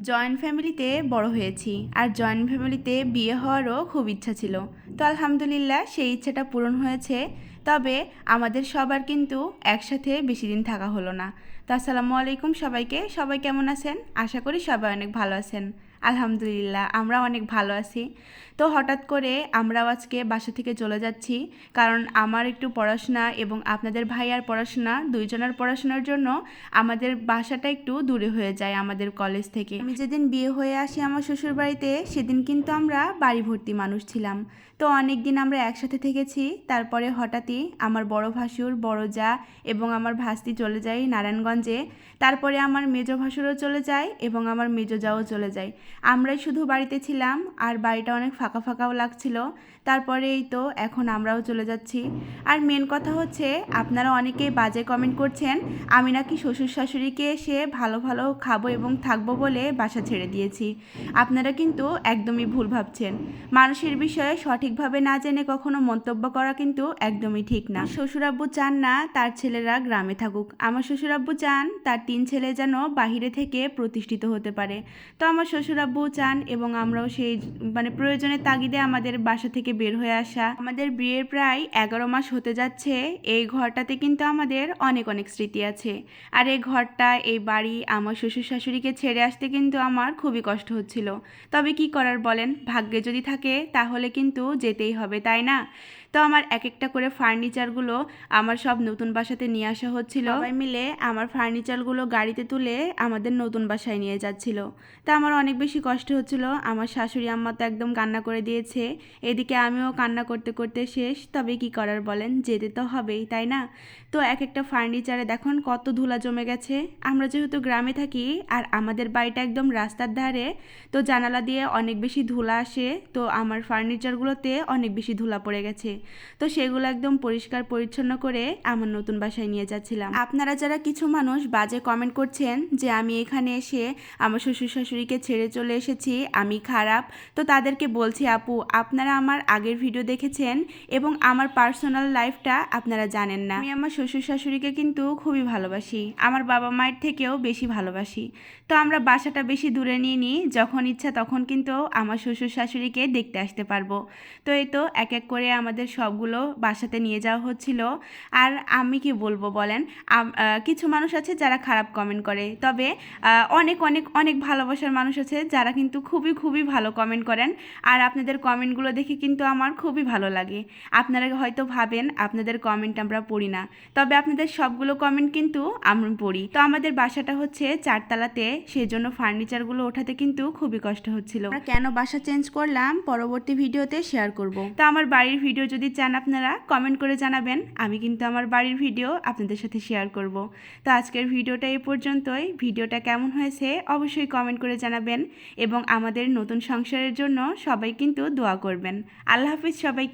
Joint ফ্যামিলিতে বড় হয়েছি আর জয়েন্ট ফ্যামিলিতে বিয়ে হওয়ারও খুব ইচ্ছা ছিল। তো আলহামদুলিল্লাহ সেই ইচ্ছাটা পূরণ হয়েছে। তবে আমাদের সবার কিন্তু একসাথে বেশি দিন থাকা হলো না। তো আসসালামু আলাইকুম সবাইকে। সবাই কেমন আছেন? আশা করি সবাই অনেক ভালো আছেন। আলহামদুলিল্লাহ, আমরা অনেক ভালো আছি। তো হঠাৎ করে আমরাও আজকে বাসা থেকে চলে যাচ্ছি, কারণ আমার একটু পড়াশোনা এবং আপনাদের ভাইয়ার পড়াশোনা, দুইজনের পড়াশোনার জন্য আমাদের বাসাটা একটু দূরে হয়ে যায় আমাদের কলেজ থেকে। আমি যেদিন বিয়ে হয়ে আসি আমার শ্বশুর বাড়িতে সেদিন কিন্তু আমরা বাড়ি ভর্তি মানুষ ছিলাম। তো অনেক দিন আমরা একসাথে থেকেছি, তারপরে হঠাৎই আমার বড় ভাসুর, বড় যা এবং আমার ভাস্তি চলে যায় নারায়ণগঞ্জে। তারপরে আমার মেজ ভাসুরও চলে যায় এবং আমার মেজ যাও চলে যায়। আমরাই শুধু বাড়িতে ছিলাম আর বাড়িটা অনেক ফাঁকা ফাঁকাও লাগছিল। তারপরে এই তো এখন আমরাও চলে যাচ্ছি। আর মেন কথা হচ্ছে, আপনারা অনেকেই বাজে কমেন্ট করছেন, আমি নাকি শ্বশুর শাশুড়িকে এসে ভালো ভালো খাব এবং থাকব বলে বাসা ছেড়ে দিয়েছি। আপনারা কিন্তু একদমই ভুল ভাবছেন। মানুষের বিষয়ে সঠিকভাবে না জেনে কখনো মন্তব্য করা কিন্তু একদমই ঠিক না। শ্বশুরাব্বু চান না তার ছেলেরা গ্রামে থাকুক। আমার শ্বশুরাব্বু চান তার তিন ছেলে যেন বাহিরে থেকে প্রতিষ্ঠিত হতে পারে। তো আমার শ্বশুরাব্বু চান এবং আমরাও সেই মানে প্রয়োজনের তাগিদে আমাদের বাসা থেকে বের হয়ে আসা। আমাদের বিয়ের প্রায় এগারো মাস হতে যাচ্ছে। এই ঘরটাতে কিন্তু আমাদের অনেক অনেক স্মৃতি আছে। আর এই ঘরটা, এই বাড়ি, আমার শ্বশুর শাশুড়িকে ছেড়ে আসতে কিন্তু আমার খুবই কষ্ট হচ্ছিল। তবে কি করার বলেন? ভাগ্যে যদি থাকে, তাহলে কিন্তু যেতেই হবে, তাই না? তো আমার এক একটা করে ফার্নিচারগুলো আমার সব নতুন বাসাতে নিয়ে আসা হচ্ছিল। মিলে আমার ফার্নিচারগুলো গাড়িতে তুলে আমাদের নতুন বাসায় নিয়ে যাচ্ছিল। তা আমার অনেক বেশি কষ্ট হচ্ছিল। আমার শাশুড়ি, আম্মা তো একদম কান্না করে দিয়েছে। এদিকে আমিও কান্না করতে করতে শেষ। তবে কি করার বলেন? যেতে তো হবেই, তাই না? তো এক একটা ফার্নিচারে দেখুন কত ধুলা জমে গেছে। আমরা যেহেতু গ্রামে থাকি আর আমাদের বাড়িটা একদম রাস্তার ধারে, তো জানালা দিয়ে অনেক বেশি ধুলা আসে। তো আমার ফার্নিচারগুলোতে অনেক বেশি ধুলা পড়ে গেছে। তো সেগুলো একদম পরিষ্কার পরিচ্ছন্ন করে আমার নতুন বাসায় নিয়ে যাচ্ছিলাম। আপনারা যারা কিছু মানুষ বাজে কমেন্ট করছেন যে আমি এখানে এসে আমার শ্বশুর শাশুড়িকে ছেড়ে চলে এসেছি, আমি খারাপ। তো তাদেরকে বলছি, আপু, আপনারা আমার আগের ভিডিও দেখেছেন এবং আমার পার্সোনাল লাইফটা আপনারা জানেন না। আমি আমার শ্বশুর শাশুড়িকে কিন্তু খুবই ভালোবাসি। আমার বাবা মায়ের থেকেও বেশি ভালোবাসি। তো আমরা বাসাটা বেশি দূরে নিয়ে নিই, যখন ইচ্ছা তখন কিন্তু আমার শ্বশুর শাশুড়িকে দেখতে আসতে পারব। তো এই তো এক এক করে আমাদের সবগুলো বাসাতে নিয়ে যাওয়া হচ্ছিল। আর আমি কি বলব বলেন কিছু মানুষ আছে যারা খারাপ কমেন্ট করে। তবে অনেক অনেক অনেক ভালোবাসার মানুষ আছে যারা কিন্তু খুবই খুবই ভালো কমেন্ট করেন। আর আপনাদের কমেন্টগুলো দেখে কিন্তু আমার খুবই ভালো লাগে। আপনারা হয়তো ভাবেন আপনাদের কমেন্ট আমরা পড়ি না। তবে আপনাদের সবগুলো কমেন্ট কিন্তু আমরা পড়ি। তো আমাদের বাসাটা হচ্ছে চারতলাতে সেই জন্য ফার্নিচারগুলো ওঠাতে কিন্তু খুবই কষ্ট হচ্ছিল। আমরা কেন বাসা চেঞ্জ করলাম? পরবর্তী ভিডিওতে শেয়ার করব। তো আমার বাড়ির ভিডিও যদি চান আপনারা কমেন্ট করে জানাবেন। আমি কিন্তু আমার বাড়ির ভিডিও আপনাদের সাথে শেয়ার করব। তো আজকের ভিডিওটা এই পর্যন্তই। ভিডিওটা কেমন হয়েছে অবশ্যই কমেন্ট করে জানাবেন। এবং আমাদের নতুন সংসারের জন্য সবাই কিন্তু দোয়া করবেন। আল্লাহ হাফিজ সবাইকে